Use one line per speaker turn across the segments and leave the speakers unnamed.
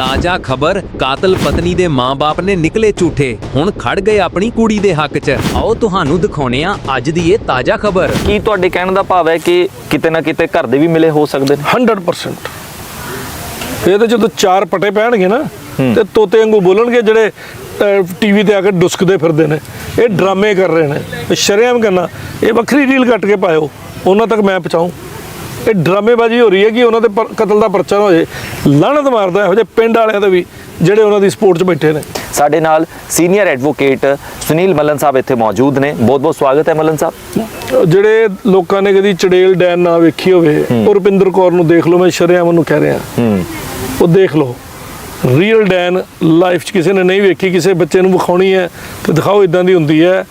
ਤਾਜ਼ਾ ਖਬਰ ਕਾਤਲ ਪਤਨੀ ਦੇ ਮਾਂ-ਬਾਪ ਨੇ ਨਿਕਲੇ ਝੂਠੇ। ਹੁਣ ਖੜ ਗਏ ਆਪਣੀ ਕੁੜੀ ਦੇ ਹੱਕ 'ਚ। ਆਓ ਤੁਹਾਨੂੰ ਦਿਖਾਉਣੇ ਆ ਅੱਜ ਦੀ ਇਹ ਤਾਜ਼ਾ ਖਬਰ।
ਕੀ ਤੁਹਾਡੇ ਕਹਿਣ ਦਾ ਭਾਵ ਹੈ ਕਿ ਕਿਤੇ ਨਾ ਕਿਤੇ ਘਰ ਦੇ ਵੀ ਮਿਲੇ ਹੋ ਸਕਦੇ ਨੇ?
100% ਇਹ ਤਾਂ ਜਦੋਂ ਚਾਰ ਪਟੇ ਪੈਣਗੇ ਨਾ ਤੇ ਤੋਤੇ ਵਾਂਗੂ ਬੋਲਣਗੇ ਜਿਹੜੇ ਟੀਵੀ ਤੇ ਆ ਕੇ ਡੁਸਕਦੇ ਫਿਰਦੇ ਨੇ। ਇਹ ਡਰਾਮੇ ਕਰ ਰਹੇ ਨੇ। ਸ਼ਰੇਆਮ ਕਰਨਾ ਇਹ ਵੱਖਰੀ ਰੀਲ ਕੱਟ ਕੇ ਪਾਇਓ ਉਹਨਾਂ ਤੱਕ ਮੈਂ ਪਹੁੰਚਾਉਂ ਇਹ ਡਰਾਮੇਬਾਜ਼ੀ ਹੋ ਰਹੀ ਹੈ ਕਿ ਉਹਨਾਂ ਦੇ ਕਤਲ ਦਾ ਪਰਚਾ ਹੋ ਲਾਹਨਤ ਮਾਰਦਾ ਇਹੋ ਜਿਹੇ ਪਿੰਡ ਵਾਲਿਆਂ ਦੇ ਵੀ ਜਿਹੜੇ ਉਹਨਾਂ ਦੀ ਸਪੋਰਟ 'ਚ ਬੈਠੇ ਨੇ।
ਸਾਡੇ ਨਾਲ ਸੀਨੀਅਰ ਐਡਵੋਕੇਟ ਸੁਨੀਲ ਮੱਲਨ ਸਾਹਿਬ ਇੱਥੇ ਮੌਜੂਦ ਨੇ। ਬਹੁਤ ਬਹੁਤ ਸਵਾਗਤ ਹੈ ਮੱਲਨ ਸਾਹਿਬ।
ਜਿਹੜੇ ਲੋਕਾਂ ਨੇ ਕਦੀ ਚੜੇਲ ਡੈਨ ਨਾ ਵੇਖੀ ਹੋਵੇ ਉਹ ਰੁਪਿੰਦਰ ਕੌਰ ਨੂੰ ਦੇਖ ਲਓ ਮੈਂ ਸ਼ਰੇਆਮ ਉਹਨੂੰ ਕਹਿ ਰਿਹਾ।
ਹੂੰ।
ਉਹ ਦੇਖ ਲਓ। ਰੀਅਲ ਡੈਨ ਲਾਈਫ 'ਚ ਕਿਸੇ ਨੇ ਨਹੀਂ ਵੇਖੀ ਕਿਸੇ ਬੱਚੇ ਨੂੰ ਵਿਖਾਉਣੀ ਹੈ ਤੇ ਦਿਖਾਓ ਇਦਾਂ ਦੀ ਹੁੰਦੀ ਹੈ।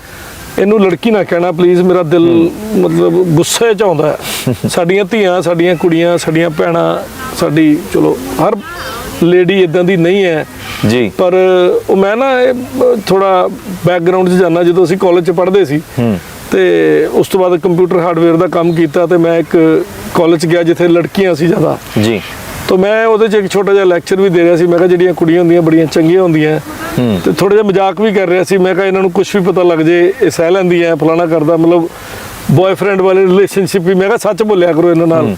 ਇਹਨੂੰ ਲੜਕੀ ਨਾ ਕਹਿਣਾ ਪਲੀਜ਼ ਮੇਰਾ ਦਿਲ ਮਤਲਬ ਗੁੱਸੇ 'ਚ ਆਉਂਦਾ ਸਾਡੀਆਂ ਧੀਆਂ ਸਾਡੀਆਂ ਕੁੜੀਆਂ ਸਾਡੀਆਂ ਭੈਣਾਂ ਸਾਡੀ ਚਲੋ ਹਰ ਲੇਡੀ ਇਦਾਂ ਦੀ ਨਹੀਂ ਹੈ।
ਜੀ।
ਪਰ ਉਹ ਮੈਂ ਨਾ ਥੋੜਾ ਬੈਕਗ੍ਰਾਉਂਡ 'ਚ ਜਾਣਾ ਜਦੋਂ ਅਸੀਂ ਕਾਲਜ 'ਚ ਪੜ੍ਹਦੇ ਸੀ। ਤੇ ਉਸ ਤੋਂ ਬਾਅਦ ਕੰਪਿਊਟਰ ਹਾਰਡਵੇਅਰ ਦਾ ਕੰਮ ਕੀਤਾ ਤੇ ਮੈਂ ਇੱਕ ਕਾਲਜ ਗਿਆ ਜਿੱਥੇ ਲੜਕੀਆਂ ਸੀ ਜ਼ਿਆਦਾ।
ਜੀ।
ਤਾਂ ਮੈਂ ਉਹਦੇ 'ਚ ਇੱਕ ਛੋਟਾ ਜਿਹਾ ਲੈਕਚਰ ਵੀ ਦੇ ਰਿਹਾ ਸੀ। ਮੈਂ ਕਿਹਾ ਜਿਹੜੀਆਂ ਕੁੜੀਆਂ ਹੁੰਦੀਆਂ ਬੜੀਆਂ ਚੰਗੀਆਂ ਹੁੰਦੀਆਂ। ਤੇ ਥੋੜਾ ਜਿਹਾ ਮਜ਼ਾਕ ਵੀ ਕਰ ਰਿਹਾ ਸੀ। ਮੈਂ ਕਿਹਾ ਇਹਨਾਂ ਨੂੰ ਕੁਝ ਵੀ ਪਤਾ ਲੱਗ ਜੇ ਇਹ ਸਹਿ ਲੈਂਦੀਆਂ ਫਲਾਣਾ ਕਰਦਾ। ਮਤਲਬ ਬॉयਫ੍ਰੈਂਡ ਵਾਲੇ ਰਿਲੇਸ਼ਨਸ਼ਿਪ ਵੀ ਮੈਂ ਕਿਹਾ ਸੱਚ ਬੋਲਿਆ ਕਰੋ ਇਹਨਾਂ ਨਾਲ।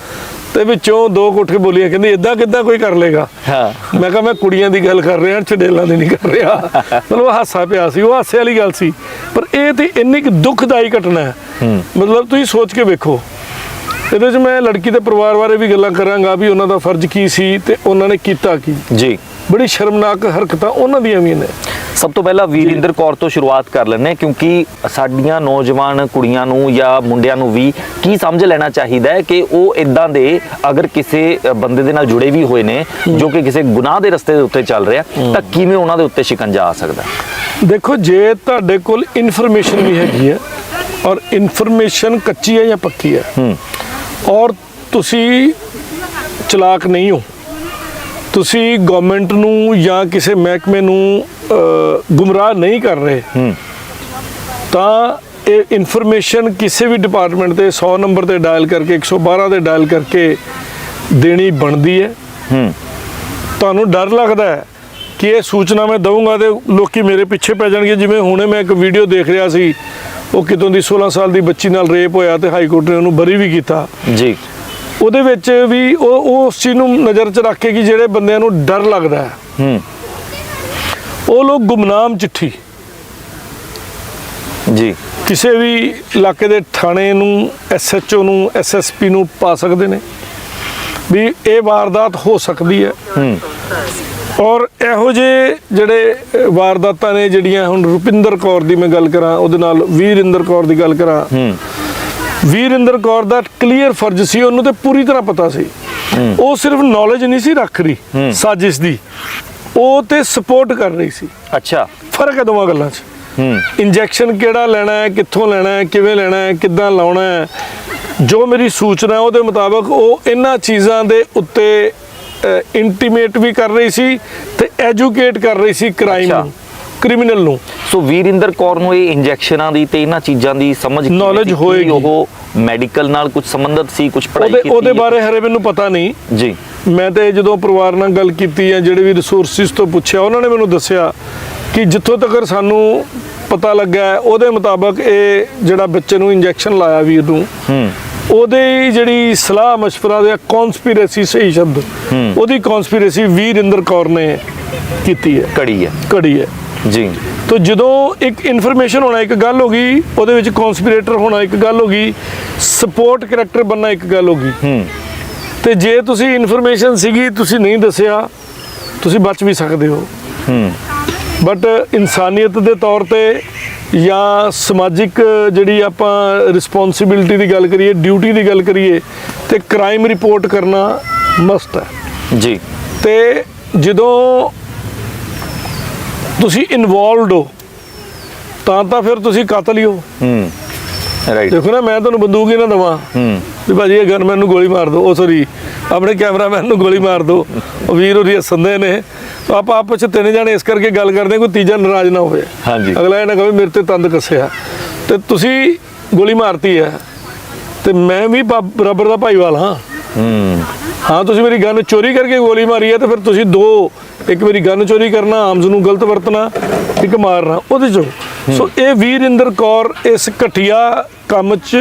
ਤੇ ਵਿੱਚੋਂ ਦੋ ਕੁੱਟ ਕੇ ਬੋਲੀਆਂ ਕਹਿੰਦੀ ਇਦਾਂ ਕਿੱਦਾਂ ਕੋਈ ਕਰ ਲੇਗਾ?
ਹਾਂ।
ਮੈਂ ਕਿਹਾ ਮੈਂ ਕੁੜੀਆਂ ਦੀ ਗੱਲ ਕਰ ਰਿਹਾ ਚੜੇਲਾਂ ਦੀ ਨਹੀਂ ਕਰ ਰਿਹਾ। ਮਤਲਬ ਹਾਸਾ ਪਿਆ ਸੀ ਉਹ ਹਾਸੇ ਵਾਲੀ ਗੱਲ ਸੀ। ਪਰ ਇਹ ਤੇ ਇੰਨੀ ਕੁ ਦੁਖਦਾਈ ਘਟਨਾ ਹੈ। ਮਤਲਬ ਤੁਸੀਂ ਸੋਚ ਕੇ ਵੇਖੋ। ਇਹਦੇ 'ਚ ਮੈਂ ਲੜਕੀ ਦੇ ਪਰਿਵਾਰ ਬਾਰੇ ਵੀ ਗੱਲਾਂ ਕਰਾਂਗਾ ਵੀ ਉਹਨਾਂ ਦਾ ਫਰਜ਼ ਕੀ ਸੀ ਤੇ ਉਹਨਾਂ ਨੇ ਕੀਤਾ ਕੀ।
ਜੀ।
ਬੜੀ ਸ਼ਰਮਨਾਕ ਹਰਕਤਾਂ ਉਹਨਾਂ ਦੀਆਂ ਵੀ ਨੇ।
ਸਭ ਤੋਂ ਪਹਿਲਾਂ ਵੀਰਿੰਦਰ ਕੌਰ ਤੋਂ ਸ਼ੁਰੂਆਤ ਕਰ ਲੈਣੇ ਕਿਉਂਕਿ ਸਾਡੀਆਂ ਨੌਜਵਾਨ ਕੁੜੀਆਂ ਨੂੰ ਜਾਂ ਮੁੰਡਿਆਂ ਨੂੰ ਵੀ ਕੀ ਸਮਝ ਲੈਣਾ ਚਾਹੀਦਾ ਹੈ ਕਿ ਉਹ ਇਦਾਂ ਦੇ ਅਗਰ ਕਿਸੇ ਬੰਦੇ ਦੇ ਨਾਲ ਜੁੜੇ ਵੀ ਹੋਏ ਨੇ ਜੋ ਕਿ ਕਿਸੇ ਗੁਨਾਹ ਦੇ ਰਸਤੇ ਦੇ ਉੱਤੇ ਚੱਲ ਰਿਹਾ ਤਾਂ ਕਿਵੇਂ ਉਹਨਾਂ ਦੇ ਉੱਤੇ ਸ਼ਿਕੰਜਾ ਆ ਸਕਦਾ
ਦੇਖੋ ਜੇ ਤੁਹਾਡੇ ਕੋਲ ਇਨਫੋਰਮੇਸ਼ਨ ਵੀ ਹੈਗੀ ਹੈ ਔਰ ਇਨਫੋਰਮੇਸ਼ਨ ਕੱਚੀ ਹੈ ਜਾਂ ਪੱਕੀ ਹੈ
ਹੂੰ।
ਔਰ ਤੁਸੀਂ ਚਲਾਕ ਨਹੀਂ ਹੋ। ਤੁਸੀਂ ਗਵਰਨਮੈਂਟ ਨੂੰ ਜਾਂ ਕਿਸੇ ਮਹਿਕਮੇ ਨੂੰ ਗੁੰਮਰਾਹ ਨਹੀਂ ਕਰ ਰਹੇ। ਤਾਂ ਇਹ ਇਨਫੋਰਮੇਸ਼ਨ ਕਿਸੇ ਵੀ ਡਿਪਾਰਟਮੈਂਟ ਤੇ 100 ਨੰਬਰ ਤੇ ਡਾਇਲ ਕਰਕੇ 112 ਤੇ ਡਾਇਲ ਕਰਕੇ ਦੇਣੀ ਬਣਦੀ ਹੈ।
ਹੂੰ।
ਤੁਹਾਨੂੰ ਡਰ ਲੱਗਦਾ ਹੈ ਕਿ ਇਹ ਸੂਚਨਾ ਮੈਂ ਦਊਂਗਾ ਤੇ ਲੋਕੀ ਮੇਰੇ ਪਿੱਛੇ ਪੈ ਜਾਣਗੇ। ਜਿਵੇਂ ਹੁਣੇ ਮੈਂ ਇੱਕ ਵੀਡੀਓ ਦੇਖ ਰਿਹਾ ਸੀ ਉਹ ਕਿਤੋਂ ਦੀ 16 ਸਾਲ ਦੀ ਬੱਚੀ ਨਾਲ ਰੇਪ ਹੋਇਆ ਤੇ ਹਾਈ ਕੋਰਟ ਨੇ ਉਹਨੂੰ ਬਰੀ ਵੀ ਕੀਤਾ।
ਜੀ।
ਉਹਦੇ ਵਿੱਚ ਵੀ ਉਹ ਉਹ ਉਸ ਚੀਜ਼ ਨੂੰ ਨਜ਼ਰ 'ਚ ਰੱਖ ਕੇ ਕਿ ਜਿਹੜੇ ਬੰਦਿਆਂ ਨੂੰ ਡਰ ਲੱਗਦਾ ਹੈ।
ਹੂੰ।
ਉਹ ਲੋਕ ਗੁਮਨਾਮ ਚਿੱਠੀ।
ਜੀ।
ਕਿਸੇ ਵੀ ਇਲਾਕੇ ਦੇ ਥਾਣੇ ਨੂੰ ਐਸਐਚਓ ਨੂੰ ਐਸਐਸਪੀ ਨੂੰ ਪਾ ਸਕਦੇ ਨੇ। ਵੀ ਇਹ ਵਾਰਦਾਤ ਹੋ ਸਕਦੀ ਹੈ। ਔਰ ਇਹੋ ਜਿਹੇ ਜਿਹੜੇ ਵਾਰਦਾਤਾਂ ਨੇ ਜਿਹੜੀਆਂ ਹੁਣ ਰੁਪਿੰਦਰ ਕੌਰ ਦੀ ਮੈਂ ਗੱਲ ਕਰਾਂ ਉਹਦੇ ਨਾਲ ਵੀਰਿੰਦਰ ਕੌਰ ਦੀ ਗੱਲ ਕਰਾਂ। ਵੀਰਿੰਦਰ ਕੌਰ ਦਾ ਕਲੀਅਰ ਫਰਜ਼ ਸੀ ਉਹਨੂੰ ਤੇ ਪੂਰੀ ਤਰ੍ਹਾਂ ਪਤਾ ਸੀ। ਉਹ ਸਿਰਫ ਨੌਲੇਜ ਨਹੀਂ ਸੀ ਰੱਖ ਰਹੀ ਸਾਜ਼ਿਸ਼ ਦੀ। ਉਹ ਤੇ ਸਪੋਰਟ ਕਰ ਰਹੀ ਸੀ।
ਅੱਛਾ।
ਫ਼ਰਕ ਹੈ ਦੋਵਾਂ ਗੱਲਾਂ 'ਚ।
ਹੂੰ।
ਇੰਜੈਕਸ਼ਨ ਕਿਹੜਾ ਲੈਣਾ ਹੈ ਕਿੱਥੋਂ ਲੈਣਾ ਹੈ ਕਿਵੇਂ ਲੈਣਾ ਹੈ ਕਿੱਦਾਂ ਲਾਉਣਾ ਹੈ ਜੋ ਮੇਰੀ ਸੂਚਨਾ ਹੈ ਉਹਦੇ ਮੁਤਾਬਕ ਉਹ ਇਹਨਾਂ ਚੀਜ਼ਾਂ ਦੇ ਉੱਤੇ ਇੰਟੀਮੇਟ ਵੀ ਕਰ ਰਹੀ ਸੀ ਤੇ ਐਜੂਕੇਟ ਕਰ ਰਹੀ ਸੀ ਕ੍ਰਾਈਮ। ਨੂੰ ਕ੍ਰਿਮੀਨਲ ਨੂੰ
ਸੋ ਵੀਰਿੰਦਰ ਕੌਰ ਨੂੰ ਇਹ ਇੰਜੈਕਸ਼ਨਾਂ ਦੀ ਤੇ ਇਹਨਾਂ ਚੀਜ਼ਾਂ ਦੀ ਸਮਝ? ਕੀ
ਹੋਏਗੀ।
ਉਹ ਮੈਡੀਕਲ ਨਾਲ ਕੁਝ ਸੰਬੰਧਿਤ ਸੀ ਕੁਝ ਪੜ੍ਹਾਈ
ਉਹਦੇ
ਕੀਤੀ
ਉਹਦੇ ਬਾਰੇ ਹਰੇ ਮੈਨੂੰ ਪਤਾ ਨਹੀਂ
ਜੀ
ਮੈਂ ਤੇ ਜਦੋਂ ਪਰਿਵਾਰ ਨਾਲ ਗੱਲ ਕੀਤੀ ਜਾਂ ਜਿਹੜੇ ਵੀ ਰਿਸੋਰਸਿਸ ਤੋਂ ਪੁੱਛਿਆ ਉਹਨਾਂ ਨੇ ਮੈਨੂੰ ਦੱਸਿਆ ਕਿ ਜਿੱਥੋਂ ਤੱਕ ਸਾਨੂੰ ਪਤਾ ਲੱਗਾ ਉਹਦੇ ਮੁਤਾਬਕ ਇਹ ਜਿਹੜਾ ਬੱਚੇ ਨੂੰ ਇੰਜੈਕਸ਼ਨ ਲਾਇਆ ਵੀਰ ਨੂੰ
ਹੂੰ
ਉਹਦੇ ਜਿਹੜੀ ਸਲਾਹ مشਵਰਾ ਦੇ ਕਨਸਪੀਰੇਸੀ ਸਹੀ ਸ਼ਬਦ। ਉਹਦੀ ਕਨਸਪੀਰੇਸੀ ਵੀਰਿੰਦਰ ਕੌਰ ਨੇ ਕੀਤੀ ਹੈ।
ਕੜੀ ਹੈ।
ਕੜੀ ਹੈ।
ਜੀ।
ਤੋ ਜਦੋਂ ਇੱਕ ਇਨਫੋਰਮੇਸ਼ਨ ਹੋਣਾ ਇੱਕ ਗੱਲ ਹੋ ਗਈ ਉਹਦੇ ਵਿੱਚ ਕਨਸਪੀਰੇਟਰ ਹੋਣਾ ਇੱਕ ਗੱਲ ਹੋ ਗਈ ਸਪੋਰਟ ਕੈਰੈਕਟਰ ਬੰਨਾ ਇੱਕ ਗੱਲ ਹੋ ਗਈ।
ਹੂੰ।
ਤੇ ਜੇ ਤੁਸੀਂ ਇਨਫੋਰਮੇਸ਼ਨ ਸੀਗੀ ਤੁਸੀਂ ਨਹੀਂ ਦੱਸਿਆ ਤੁਸੀਂ ਬਚ ਵੀ ਸਕਦੇ ਹੋ।
ਹੂੰ।
ਬਟ ਇਨਸਾਨੀਅਤ ਦੇ ਤੌਰ ਤੇ ਜਾਂ ਸਮਾਜਿਕ ਜਿਹੜੀ ਆਪਾਂ ਰਿਸਪੌਂਸਿਬਿਲਟੀ ਦੀ ਗੱਲ ਕਰੀਏ ਡਿਊਟੀ ਦੀ ਗੱਲ ਕਰੀਏ ਤੇ ਕ੍ਰਾਈਮ ਰਿਪੋਰਟ ਕਰਨਾ ਮਸਟ ਹੈ।
ਜੀ।
ਤੇ ਜਦੋਂ ਤੁਸੀਂ ਇਨਵੋਲਵਡ ਹੋ ਤਾਂ ਤਾਂ ਫਿਰ ਤੁਸੀਂ ਕਾਤਲ ਹੀ ਹੋ।
ਹੂੰ। ਰਾਈਟ
ਦੇਖੋ ਨਾ ਮੈਂ ਤੁਹਾਨੂੰ ਬੰਦੂਕ ਹੀ ਨਾ ਦਵਾਂ।
ਹੂੰ।
ਵੀ ਭਾਜੀ ਇਹ ਗਨਮੈਨ ਨੂੰ ਗੋਲੀ ਮਾਰ ਦਿਓ। ਉਹ ਸੌਰੀ ਆਪਣੇ ਕੈਮਰਾਮੈਨ ਨੂੰ ਗੋਲੀ ਮਾਰ ਦਿਓ ਉਹ ਵੀਰ ਹੋਰੀ ਹੱਸਦੇ ਨੇ। ਆਪਾਂ ਆਪਸ ਚ ਤਿੰਨ ਜਾਣੇ ਇਸ ਕਰਕੇ ਗੱਲ ਕਰਦੇ ਕੋਈ ਤੀਜਾ ਨਾਰਾਜ਼ ਨਾ ਹੋਵੇ।
ਹਾਂਜੀ।
ਅਗਲਾ ਇਹ ਨਾ ਕਹੇ ਮੇਰੇ ਤੇ ਤੰਦ ਕੱਸਿਆ। ਤੇ ਤੁਸੀਂ ਗੋਲੀ ਮਾਰਤੀ ਹੈ। ਤੇ ਮੈਂ ਵੀ ਬਰਾਬਰ ਦਾ ਭਾਈਵਾਲ ਹਾਂ।
ਹੂੰ।
ਹਾਂ ਤੁਸੀਂ ਮੇਰੀ ਗਨ ਚੋਰੀ ਕਰਕੇ ਗੋਲੀ ਮਾਰੀ ਹੈ ਤੇ ਫਿਰ ਤੁਸੀਂ ਦੋ ਇੱਕ ਮੇਰੀ ਗਨ ਚੋਰੀ ਕਰਨਾ ਆਮਜ਼ ਨੂੰ ਗਲਤ ਵਰਤਣਾ ਇੱਕ ਮਾਰਨਾ ਉਹਦੇ ਚੋਂ। ਸੋ ਇਹ ਵੀਰਿੰਦਰ ਕੌਰ ਇਸ ਘਟੀਆ ਕੰਮ 'ਚ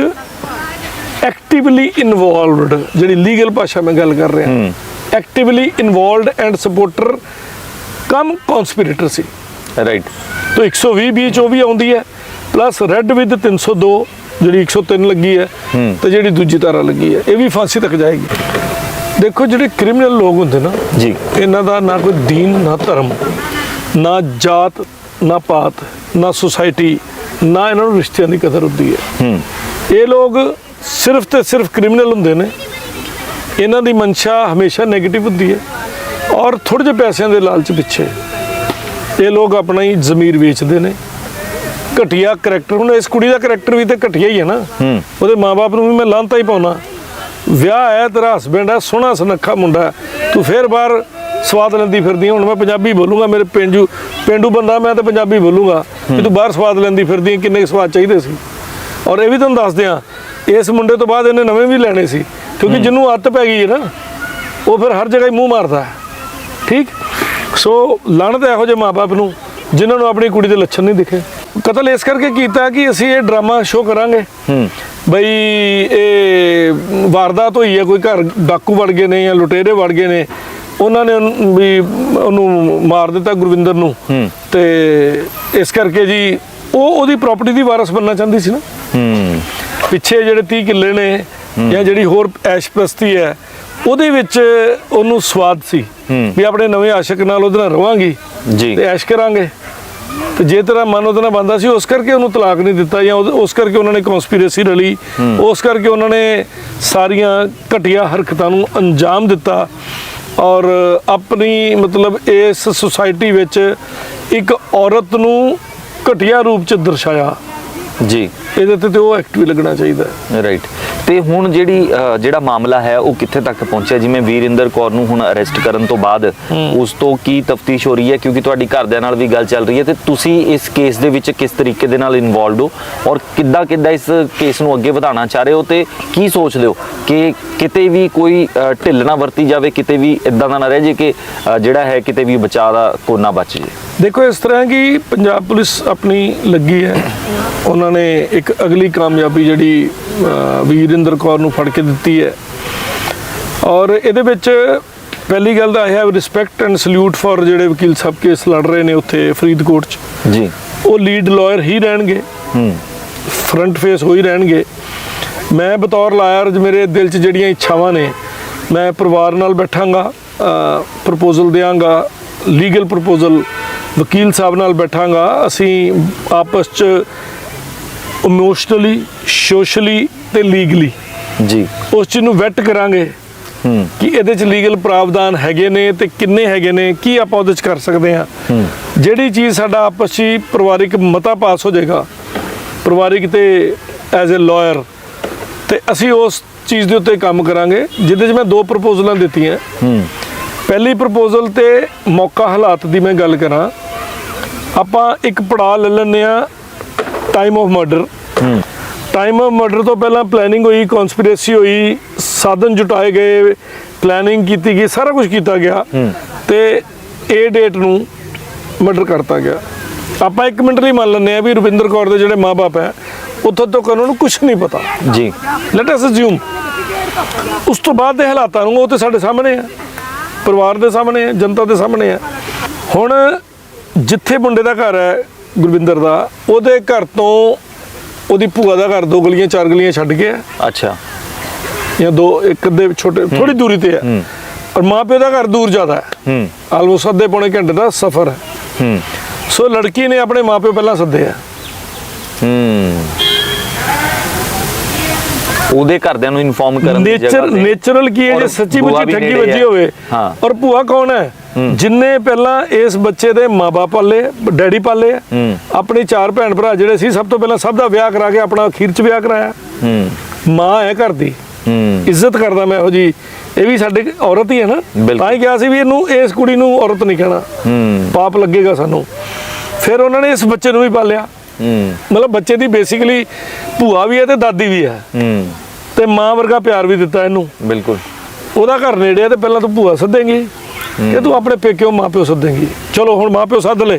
ਐਕਟਿਵਲੀ ਇਨਵੋਲਵਡ ਜਿਹੜੀ ਲੀਗਲ ਭਾਸ਼ਾ ਮੈਂ ਗੱਲ ਕਰ ਰਿਹਾ। Actively involved and supporter cum conspirator C.
Right
to 120 B ਚੋਂ ਵੀ ਆਉਂਦੀ ਹੈ ਪਲੱਸ ਰੈੱਡ ਵਿਦ 302 ਜਿਹੜੀ 103 ਲੱਗੀ ਹੈ ਤੇ ਜਿਹੜੀ ਦੂਜੀ ਤਾਰਾ ਲੱਗੀ ਹੈ ਇਹ ਵੀ ਫਾਂਸੀ ਤੱਕ ਜਾਏਗੀ। ਦੇਖੋ ਜਿਹੜੇ ਕ੍ਰਿਮੀਨਲ ਲੋਕ ਹੁੰਦੇ ਨਾ
ਜੀ।
ਇਹਨਾਂ ਦਾ ਨਾ ਕੋਈ ਦੀਨ ਨਾ ਧਰਮ ਨਾ ਜਾਤ ਨਾ ਪਾਤ ਨਾ ਸੁਸਾਇਟੀ ਨਾ ਇਹਨਾਂ ਨੂੰ ਰਿਸ਼ਤਿਆਂ ਦੀ ਕਦਰ ਹੁੰਦੀ ਹੈ।
ਹੂੰ।
ਇਹ ਲੋਕ ਸਿਰਫ ਤੇ ਸਿਰਫ ਕ੍ਰਿਮੀਨਲ ਹੁੰਦੇ ਨੇ। ਇਹਨਾਂ ਦੀ ਮਨਸ਼ਾ ਹਮੇਸ਼ਾ 네ਗੇਟਿਵ ਹੁੰਦੀ ਹੈ ਔਰ ਥੋੜੇ ਜਿਹੇ ਪੈਸਿਆਂ ਦੇ ਲਾਲਚ ਪਿੱਛੇ। ਇਹ ਲੋਕ ਆਪਣਾ ਹੀ ਜ਼ਮੀਰ ਵੇਚਦੇ ਨੇ। ਘਟੀਆ ਕਰੈਕਟਰ ਹੁਣ ਇਸ ਕੁੜੀ ਦਾ ਕਰੈਕਟਰ ਵੀ ਤੇ ਘਟੀਆ ਹੀ ਹੈ ਨਾ। ਉਹਦੇ ਮਾਪੇ ਨੂੰ ਵੀ ਮੈਂ ਲਾਂਤਾ ਹੀ ਪਾਉਣਾ। ਵਿਆਹ ਹੈ ਤੇਰਾ ਹਸਬੈਂਡ ਹੈ ਸੋਹਣਾ ਸੁਨੱਖਾ ਮੁੰਡਾ। ਤੂੰ ਫੇਰ ਬਾਹਰ ਸਵਾਦ ਲੈਂਦੀ ਫਿਰਦੀ। ਹੁਣ ਮੈਂ ਪੰਜਾਬੀ ਬੋਲੂੰਗਾ ਮੇਰੇ ਪਿੰਡੂ ਪਿੰਡੂ ਬੰਦਾ ਮੈਂ ਤਾਂ ਪੰਜਾਬੀ ਬੋਲੂੰਗਾ। ਕਿ ਤੂੰ ਬਾਹਰ ਸਵਾਦ ਲੈਂਦੀ ਫਿਰਦੀ ਕਿੰਨੇ ਸਵਾਦ ਚਾਹੀਦੇ ਸੀ। ਔਰ ਇਹ ਵੀ ਤੁਹਾਨੂੰ ਦੱਸ ਦਿਆਂ ਇਸ ਮੁੰਡੇ ਤੋਂ ਬਾਅਦ ਇਹਨੇ ਨਵੇਂ ਵੀ ਲੈਣੇ ਸੀ ਕਿਉਂਕਿ ਜਿਹਨੂੰ ਅੱਤ ਪੈ ਗਈ ਹੈ ਨਾ ਉਹ ਫਿਰ ਹਰ ਜਗ੍ਹਾ ਹੀ ਮੂੰਹ ਮਾਰਦਾ ਠੀਕ? ਸੋ ਲਾਣਤ ਇਹੋ ਜਿਹੇ ਮਾਪੇ ਨੂੰ ਜਿਨ੍ਹਾਂ ਨੂੰ ਆਪਣੀ ਕੁੜੀ ਦੇ ਲੱਛਣ ਨਹੀਂ ਦਿਖੇ। ਕਤਲ ਇਸ ਕਰਕੇ ਕੀਤਾ ਕਿ ਅਸੀਂ ਇਹ ਡਰਾਮਾ ਸ਼ੋਅ ਕਰਾਂਗੇ।
ਹੂੰ।
ਬਈ ਇਹ ਵਾਰਦਾਤ ਹੋਈ ਹੈ ਕੋਈ ਘਰ ਡਾਕੂ ਵੜ ਗਏ ਨੇ ਜਾਂ ਲੁਟੇਰੇ ਵੜ ਗਏ ਨੇ ਉਹਨਾਂ ਨੇ ਵੀ ਉਹਨੂੰ ਮਾਰ ਦਿੱਤਾ ਗੁਰਵਿੰਦਰ ਨੂੰ। ਤੇ ਇਸ ਕਰਕੇ ਜੀ ਉਹ ਉਹਦੀ ਪ੍ਰਾਪਰਟੀ ਦੀ ਵਾਰਸ ਬਣਨਾ ਚਾਹੁੰਦੀ ਸੀ ਨਾ।
ਹੂੰ।
ਪਿੱਛੇ ਜਿਹੜੇ 30 ਕਿੱਲੇ ਨੇ ਜਾਂ ਜਿਹੜੀ ਹੋਰ ਐਸ਼ਪ੍ਰਸਤੀ ਹੈ ਉਹਦੇ ਵਿੱਚ ਉਹਨੂੰ ਸਵਾਦ ਸੀ। ਵੀ ਆਪਣੇ ਨਵੇਂ ਆਸ਼ਿਕ ਨਾਲ ਉਹਦੇ ਨਾਲ ਰਵਾਂਗੀ
ਜੀ।
ਤੇ ਐਸ਼ ਕਰਾਂਗੇ। ਤੇ ਜੇ ਤੇਰਾ ਮਨ ਉਹਦੇ ਨਾਲ ਬੰਦਾ ਸੀ ਉਸ ਕਰਕੇ ਉਹਨੂੰ ਤਲਾਕ ਨਹੀਂ ਦਿੱਤਾ ਜਾਂ ਉਸ ਕਰਕੇ ਉਹਨਾਂ ਨੇ ਕਨਸਪੀਰੇਸੀ ਰਲੀ। ਉਸ ਕਰਕੇ ਉਹਨਾਂ ਨੇ ਸਾਰੀਆਂ ਘਟੀਆ ਹਰਕਤਾਂ ਨੂੰ ਅੰਜਾਮ ਦਿੱਤਾ ਔਰ ਆਪਣੀ ਮਤਲਬ ਇਸ ਸੁਸਾਇਟੀ ਵਿੱਚ ਇੱਕ ਔਰਤ ਨੂੰ ਘਟੀਆ ਰੂਪ ਚ ਦਰਸਾਇਆ।
ਜੀ।
ਇਹਦੇ ਤੇ ਤੇ ਉਹ ਐਕਟ ਵੀ ਲੱਗਣਾ ਚਾਹੀਦਾ
ਰਾਈਟ ਤੇ ਹੁਣ ਜਿਹੜੀ ਜਿਹੜਾ ਮਾਮਲਾ ਹੈ ਉਹ ਕਿੱਥੇ ਤੱਕ ਪਹੁੰਚਿਆ? ਜਿਵੇਂ ਵੀਰਿੰਦਰ ਕੌਰ ਨੂੰ ਹੁਣ ਅਰੈਸਟ ਕਰਨ ਤੋਂ ਬਾਅਦ ਉਸ ਤੋਂ ਕੀ ਤਫਤੀਸ਼ ਹੋ ਰਹੀ ਹੈ? ਕਿਉਂਕਿ ਤੁਹਾਡੀ ਘਰਦਿਆਂ ਨਾਲ ਵੀ ਗੱਲ ਚੱਲ ਰਹੀ ਹੈ ਤੇ ਤੁਸੀਂ ਇਸ ਕੇਸ ਦੇ ਵਿੱਚ ਕਿਸ ਤਰੀਕੇ ਦੇ ਨਾਲ ਇਨਵੋਲਡ ਹੋ? ਔਰ ਕਿੱਦਾਂ ਕਿੱਦਾਂ ਇਸ ਕੇਸ ਨੂੰ ਅੱਗੇ ਵਧਾਉਣਾ ਚਾਹ ਰਹੇ ਹੋ ਤੇ ਕੀ ਸੋਚਦੇ ਹੋ? ਕਿ ਕਿਤੇ ਵੀ ਕੋਈ ਢਿੱਲ ਨਾ ਵਰਤੀ ਜਾਵੇ ਕਿਤੇ ਵੀ ਇਦਾਂ ਦਾ ਨਾ ਰਹਿ ਜੇ ਕਿ ਜਿਹੜਾ ਹੈ ਕਿਤੇ ਵੀ ਬਚਾਅ ਦਾ ਕੋਨਾ ਬਚ ਜੇ।
ਦੇਖੋ ਇਸ ਤਰ੍ਹਾਂ ਕਿ ਪੰਜਾਬ ਪੁਲਿਸ ਆਪਣੀ ਲੱਗੀ ਹੈ। ਉਹਨਾਂ ਨੇ ਇੱਕ ਅਗਲੀ ਕਾਮਯਾਬੀ ਜਿਹੜੀ ਵੀਰਿੰਦਰ ਕੌਰ ਨੂੰ ਫੜ ਕੇ ਦਿੱਤੀ ਹੈ। ਔਰ ਇਹਦੇ ਵਿੱਚ ਪਹਿਲੀ ਗੱਲ ਤਾਂ I have respect and salute for ਜਿਹੜੇ ਵਕੀਲ ਸਾਹਿਬ ਕੇਸ ਲੜ ਰਹੇ ਨੇ ਉੱਥੇ ਫਰੀਦਕੋਟ 'ਚ।
ਜੀ।
ਉਹ ਲੀਡ ਲਾਇਰ ਹੀ ਰਹਿਣਗੇ।
ਹੂੰ।
ਫਰੰਟ ਫੇਸ ਹੋ ਹੀ ਰਹਿਣਗੇ। ਮੈਂ ਬਤੌਰ ਲਾਇਰ ਮੇਰੇ ਦਿਲ 'ਚ ਜਿਹੜੀਆਂ ਇੱਛਾਵਾਂ ਨੇ ਮੈਂ ਪਰਿਵਾਰ ਨਾਲ ਬੈਠਾਂਗਾ ਪ੍ਰਪੋਜ਼ਲ ਦਿਆਂਗਾ ਲੀਗਲ ਪ੍ਰਪੋਜ਼ਲ ਵਕੀਲ ਸਾਹਿਬ ਨਾਲ ਬੈਠਾਂਗਾ। ਅਸੀਂ ਆਪਸ 'ਚ ਇਮੋਸ਼ਨਲੀ ਸੋਸ਼ਲੀ ਤੇ ਲੀਗਲੀ
ਜੀ।
ਉਸ ਚੀਜ਼ ਨੂੰ ਵੈਟ ਕਰਾਂਗੇ
ਹੂੰ।
ਕਿ ਇਹਦੇ 'ਚ ਲੀਗਲ ਪ੍ਰਾਵਧਾਨ ਹੈਗੇ ਨੇ ਤੇ ਕਿੰਨੇ ਹੈਗੇ ਨੇ ਕੀ ਆਪਾਂ ਉਹਦੇ 'ਚ ਕਰ ਸਕਦੇ ਹਾਂ। ਜਿਹੜੀ ਚੀਜ਼ ਸਾਡਾ ਆਪਸ 'ਚ ਹੀ ਪਰਿਵਾਰਿਕ ਮਤਾ ਪਾਸ ਹੋ ਜਾਏਗਾ ਪਰਿਵਾਰਿਕ ਤੇ ਐਜ਼ ਅ ਲਾਇਰ ਤੇ ਅਸੀਂ ਉਸ ਚੀਜ਼ ਦੇ ਉੱਤੇ ਕੰਮ ਕਰਾਂਗੇ ਜਿਹਦੇ 'ਚ ਮੈਂ ਦੋ ਪ੍ਰਪੋਜ਼ਲਾਂ ਦਿੱਤੀਆਂ।
ਹੂੰ।
ਪਹਿਲੀ ਪ੍ਰਪੋਜ਼ਲ ਤੇ ਮੌਕਾ ਹਾਲਾਤ ਦੀ ਮੈਂ ਗੱਲ ਕਰਾਂ। ਆਪਾਂ ਇੱਕ ਪੜਾਅ ਲੈ ਲੈਂਦੇ ਆ time of murder time of murder ਤੋਂ ਪਹਿਲਾਂ ਪਲੈਨਿੰਗ ਹੋਈ ਕਨਸਪੀਰੇਸੀ ਹੋਈ ਸਾਧਨ ਜੁਟਾਏ ਗਏ ਪਲੈਨਿੰਗ ਕੀਤੀ ਗਈ ਸਾਰਾ ਕੁਝ ਕੀਤਾ ਗਿਆ। ਤੇ ਇਹ ਡੇਟ ਨੂੰ ਮਰਡਰ ਕਰਤਾ ਗਿਆ। ਆਪਾਂ ਇੱਕ ਮਿੰਟ ਲਈ ਮੰਨ ਲੈਂਦੇ ਆ ਵੀ ਰੁਪਿੰਦਰ ਕੌਰ ਦੇ ਜਿਹੜੇ ਮਾਪੇ ਹੈ ਉੱਥੋਂ ਤੱਕ ਉਹਨਾਂ ਨੂੰ ਕੁਝ ਨਹੀਂ ਪਤਾ।
ਜੀ।
ਲੈਟ ਅਸ ਅਸਿਊਮ ਉਸ ਤੋਂ ਬਾਅਦ ਦੇ ਹਾਲਾਤਾਂ ਨੂੰ ਉਹ ਤੇ ਸਾਡੇ ਸਾਹਮਣੇ ਆ। ਪਰਿਵਾਰ ਦੇ ਸਾਹਮਣੇ ਆ ਜਨਤਾ ਦੇ ਸਾਹਮਣੇ ਆ। ਹੁਣ ਜਿੱਥੇ ਮੁੰਡੇ ਦਾ ਘਰ ਹੈ ਗੁਰਵਿੰਦਰ ਦਾ ਉਹਦੇ ਘਰ ਤੋਂ ਉਹਦੀ ਭੂਆ ਦਾ ਘਰ ਦੋ ਗਲੀਆਂ ਚਾਰ ਗਲੀਆਂ ਛੱਡ ਕੇ ਹੈ
ਅੱਛਾ।
ਜਾਂ ਦੋ ਇੱਕ ਦੇ ਛੋਟੇ ਥੋੜੀ ਦੂਰੀ ਤੇ ਹੈ। ਔਰ ਮਾਂ ਪਿਓ ਦਾ ਘਰ ਦੂਰ ਜ਼ਿਆਦਾ ਹੈ।
ਹੂੰ।
ਆਲਮੋਸਟ ਅੱਧੇ ਪੌਣੇ ਘੰਟੇ ਦਾ ਸਫ਼ਰ ਹੈ।
ਹੂੰ।
ਸੋ ਲੜਕੀ ਨੇ ਆਪਣੇ ਮਾਪਿਓ ਪਹਿਲਾਂ ਸੱਦੇ ਆ।
ਹੂੰ। ਉਹਦੇ ਘਰਦਿਆਂ ਨੂੰ ਇਨਫੋਰਮ ਕਰਨ ਦੀ ਜਗ੍ਹਾ
ਨੇਚਰ ਨੇਚਰਲ ਕੀ ਹੈ ਜੇ ਸੱਚੀ ਮੁੱਚੀ ਠੱਗੀ ਵੱਜੀ। ਹੋਵੇ।
ਹਾਂ।
ਔਰ ਭੂਆ ਕੌਣ ਹੈ? ਜਿਨਨੇ ਪਹਿਲਾਂ ਇਸ ਬੱਚੇ ਦੇ ਮਾਪੇ ਪਾਲੇ ਡੈਡੀ ਪਾਲੇ। ਆਪਣੀ ਚਾਰ ਭੈਣ ਭਰਾ ਜਿਹੜੇ ਸੀ ਸਭ ਤੋਂ ਪਹਿਲਾਂ ਸਭ ਦਾ ਵਿਆਹ ਕਰਾ ਕੇ ਆਪਣਾ ਅਖੀਰ ਚ ਵਿਆਹ ਕਰਾਇਆ। ਮਾਂ ਹੈ ਘਰ ਦੀ। ਇੱਜ਼ਤ ਕਰਦਾ ਮੈਂ ਇਹੋ ਜੀ। ਇਹ ਵੀ ਸਾਡੇ ਔਰਤ ਹੀ ਹੈ ਨਾ। ਤਾਂ ਹੀ ਕਿਹਾ ਸੀ ਵੀ ਇਹਨੂੰ ਇਸ ਕੁੜੀ ਨੂੰ ਔਰਤ ਨਹੀਂ ਕਹਿਣਾ। ਪਾਪ ਲੱਗੇਗਾ ਸਾਨੂੰ। ਫਿਰ ਉਹਨਾਂ ਨੇ ਇਸ ਬੱਚੇ ਨੂੰ ਵੀ ਪਾਲਿਆ। ਮਤਲਬ ਬੱਚੇ ਦੀ ਬੇਸਿਕਲੀ ਭੂਆ ਵੀ ਹੈ ਤੇ ਦਾਦੀ ਵੀ ਹੈ।
ਹੂੰ।
ਤੇ ਮਾਂ ਵਰਗਾ ਪਿਆਰ ਵੀ ਦਿੱਤਾ ਇਹਨੂੰ।
ਬਿਲਕੁਲ।
ਉਹਦਾ ਘਰ ਨੇੜੇ ਆ ਤੇ ਪਹਿਲਾਂ ਤੂੰ ਭੂਆ ਸੱਦੇਂਗੀ ਕਿ ਤੂੰ ਆਪਣੇ ਪੇਕਿਓ ਮਾਪਿਓ ਸੱਦੇਂਗੀ। ਚਲੋ ਹੁਣ ਮਾਪਿਓ ਸੱਦ ਲੈ।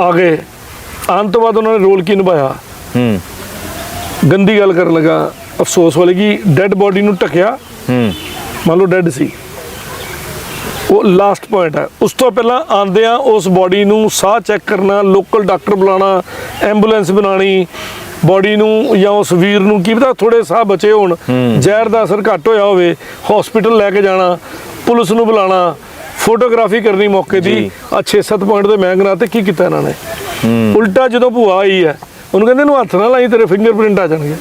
ਆ ਗਏ। ਆਉਣ ਤੋਂ ਬਾਅਦ ਉਹਨਾਂ ਨੇ ਰੋਲ ਕੀ ਨਿਭਾਇਆ?
ਹੂੰ।
ਗੰਦੀ ਗੱਲ ਕਰਨ ਲੱਗਾ। ਅਫਸੋਸ ਵਾਲੀ ਕਿ ਡੈੱਡ ਬੋਡੀ ਨੂੰ ਢੱਕਿਆ।
ਹੂੰ।
ਮੰਨ ਲਓ ਡੈੱਡ ਸੀ। ਉਹ ਲਾਸਟ ਪੁਆਇੰਟ ਹੈ। ਉਸ ਤੋਂ ਪਹਿਲਾਂ ਆਂਦਿਆਂ ਉਸ ਬੋਡੀ ਨੂੰ ਸਾਹ ਚੈੱਕ ਕਰਨਾ ਲੋਕਲ ਡਾਕਟਰ ਬੁਲਾਣਾ ਐਂਬੂਲੈਂਸ ਬਣਾਣੀ ਬੋਡੀ ਨੂੰ ਜਾਂ ਉਸ ਵੀਰ ਨੂੰ ਕੀ ਪਤਾ ਥੋੜੇ ਸਾਹ ਬਚੇ ਹੋਣ ਜ਼ਹਿਰ ਦਾ ਅਸਰ ਘੱਟ ਹੋਇਆ ਹੋਵੇ ਹਸਪੀਟਲ ਲੈ ਕੇ ਜਾਣਾ ਪੁਲਿਸ ਨੂੰ ਬੁਲਾਣਾ ਫੋਟੋਗ੍ਰਾਫੀ ਕਰਨੀ ਮੌਕੇ ਦੀ। ਆ 6-7 ਪੁਆਇੰਟ ਦੇ ਮੈਂ ਗਿਣਾ ਤੇ ਕੀ ਕੀਤਾ ਇਹਨਾਂ ਨੇ? ਉਲਟਾ ਜਦੋਂ ਭੂਆ ਆਈ ਹੈ ਉਹਨੂੰ ਕਹਿੰਦੇ ਇਹਨੂੰ ਹੱਥ ਨਾ ਲਾਈ ਤੇਰੇ ਫਿੰਗਰਪ੍ਰਿੰਟ ਆ ਜਾਣਗੇ।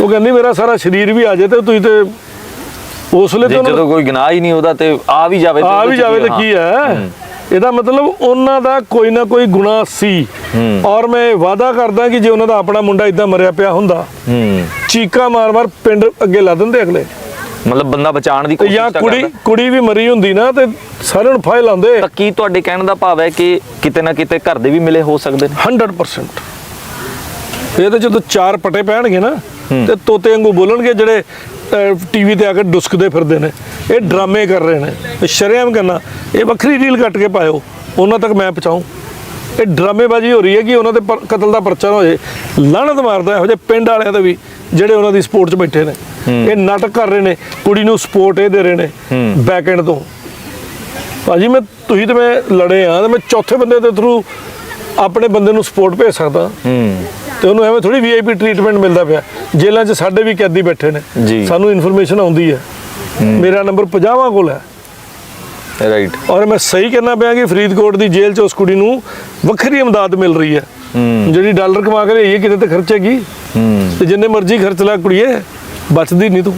ਉਹ ਕਹਿੰਦੀ ਮੇਰਾ ਸਾਰਾ ਸਰੀਰ ਵੀ ਆ ਜਾਏ ਤੇ ਤੁਸੀਂ ਤੇ ਉਸ ਵੇਲੇ
ਜੇ
ਤੇ
ਜਦੋਂ ਕੋਈ ਗੁਨਾਹ ਹੀ ਨਹੀਂ ਉਹਦਾ ਤੇ ਆ ਵੀ ਜਾਵੇ ਤੇ
ਆ ਵੀ ਜਾਵੇ ਤਾਂ ਕੀ ਹੈ? ਇਹਦਾ ਮਤਲਬ ਉਹਨਾਂ ਦਾ ਕੋਈ ਨਾ ਕੋਈ ਗੁਨਾਹ ਸੀ। ਔਰ ਮੈਂ ਵਾਅਦਾ ਕਰਦਾ ਕਿ ਜੇ ਉਹਨਾਂ ਦਾ ਆਪਣਾ ਮੁੰਡਾ ਇਦਾਂ ਮਰਿਆ ਪਿਆ ਹੁੰਦਾ ਚੀਕਾ ਮਾਰ-ਮਾਰ ਪਿੰਡ ਅੱਗੇ ਲਾ ਦਿੰਦੇ ਅਗਲੇ।
ਮਤਲਬ ਬੰਦਾ ਬਚਾਉਣ ਦੀ ਕੋਸ਼ਿਸ਼
ਜਾਂ
ਤਾਂ
ਕੁੜੀ
ਕਰਦਾ।
ਕੁੜੀ ਵੀ ਮਰੀ ਹੁੰਦੀ ਨਾ ਤੇ ਸਾਰਿਆਂ ਨੂੰ ਫਾਇਲ ਲਾਉਂਦੇ
ਤਾਂ ਕੀ ਤੁਹਾਡੇ ਕਹਿਣ ਦਾ ਭਾਵ ਹੈ ਕਿ ਕਿਤੇ ਨਾ ਕਿਤੇ ਘਰ ਦੇ ਵੀ ਮਿਲੇ ਹੋ ਸਕਦੇ ਨੇ?
100% ਇਹ ਤਾਂ ਜਦੋਂ ਚਾਰ ਪਟੇ ਪੈਣਗੇ ਨਾ ਤੇ ਤੋਤੇ ਵਾਂਗੂ ਬੋਲਣਗੇ ਜਿਹੜੇ ਟੀਵੀ ਤੇ ਆ ਕੇ ਡੁਸਕਦੇ ਫਿਰਦੇ ਨੇ। ਇਹ ਡਰਾਮੇ ਕਰ ਰਹੇ ਨੇ। ਸ਼ਰੇਆਮ ਕਰਨਾ ਇਹ ਵੱਖਰੀ ਰੀਲ ਕੱਟ ਕੇ ਪਾਇਓ। ਉਹਨਾਂ ਤੱਕ ਮੈਂ ਪਹੁੰਚਾਉਂ ਇਹ ਡਰਾਮੇਬਾਜ਼ੀ ਹੋ ਰਹੀ ਹੈ ਕਿ ਉਹਨਾਂ ਦੇ ਕਤਲ ਦਾ ਪਰਚਾ ਹੋ ਲਾਣਤ ਮਾਰਦਾ ਇਹੋ ਜਿਹੇ ਪਿੰਡ ਵਾਲਿਆਂ ਦੇ ਵੀ ਜਿਹੜੇ ਉਹਨਾਂ ਦੀ ਸਪੋਰਟ 'ਚ ਬੈਠੇ ਨੇ। ਇਹ ਨਾਟਕ ਕਰ ਰਹੇ ਨੇ। ਕੁੜੀ ਨੂੰ ਸਪੋਰਟ ਇਹ ਦੇ ਰਹੇ ਨੇ। ਬੈਕ ਐਂਡ ਤੋਂ। ਭਾਜੀ ਮੈਂ ਤੁਸੀਂ ਤੇ ਮੈਂ ਲੜੇ ਆ ਤੇ ਮੈਂ ਚੌਥੇ ਬੰਦੇ ਦੇ ਥਰੂ ਆਪਣੇ ਬੰਦੇ ਨੂੰ ਸਪੋਰਟ ਭੇਜ ਸਕਦਾ।
ਹੂੰ।
ਤੇ ਉਹਨੂੰ ਐਵੇਂ ਥੋੜੀ ਵੀਆਈਪੀ ਟ੍ਰੀਟਮੈਂਟ ਮਿਲਦਾ ਪਿਆ। ਜੇਲ੍ਹਾਂ 'ਚ ਸਾਡੇ ਵੀ ਕੈਦੀ ਬੈਠੇ ਨੇ।
ਜੀ।
ਸਾਨੂੰ ਇਨਫੋਰਮੇਸ਼ਨ ਆਉਂਦੀ ਹੈ। ਮੇਰਾ ਨੰਬਰ 50ਵਾਂ ਕੋਲ ਹੈ।
ਰਾਈਟ
ਔਰ ਮੈਂ ਸਹੀ ਕਹਿਣਾ ਪਿਆ ਕਿ ਫਰੀਦਕੋਟ ਦੀ ਜੇਲ੍ਹ 'ਚ ਉਸ ਕੁੜੀ ਨੂੰ ਵੱਖਰੀ ਇਮਦਾਦ ਮਿਲ ਰਹੀ ਹੈ। ਜਿਹੜੀ ਡਾਲਰ ਕਮਾ ਕੇ ਲਈ ਹੈ ਕਿਤੇ ਤੇ ਖਰਚੇਗੀ। ਤੇ ਜਿੰਨੇ ਮਰਜ਼ੀ ਖਰਚ ਲੈ ਕੁੜੀਏ ਬਚਦੀ ਨਹੀਂ ਤੂੰ।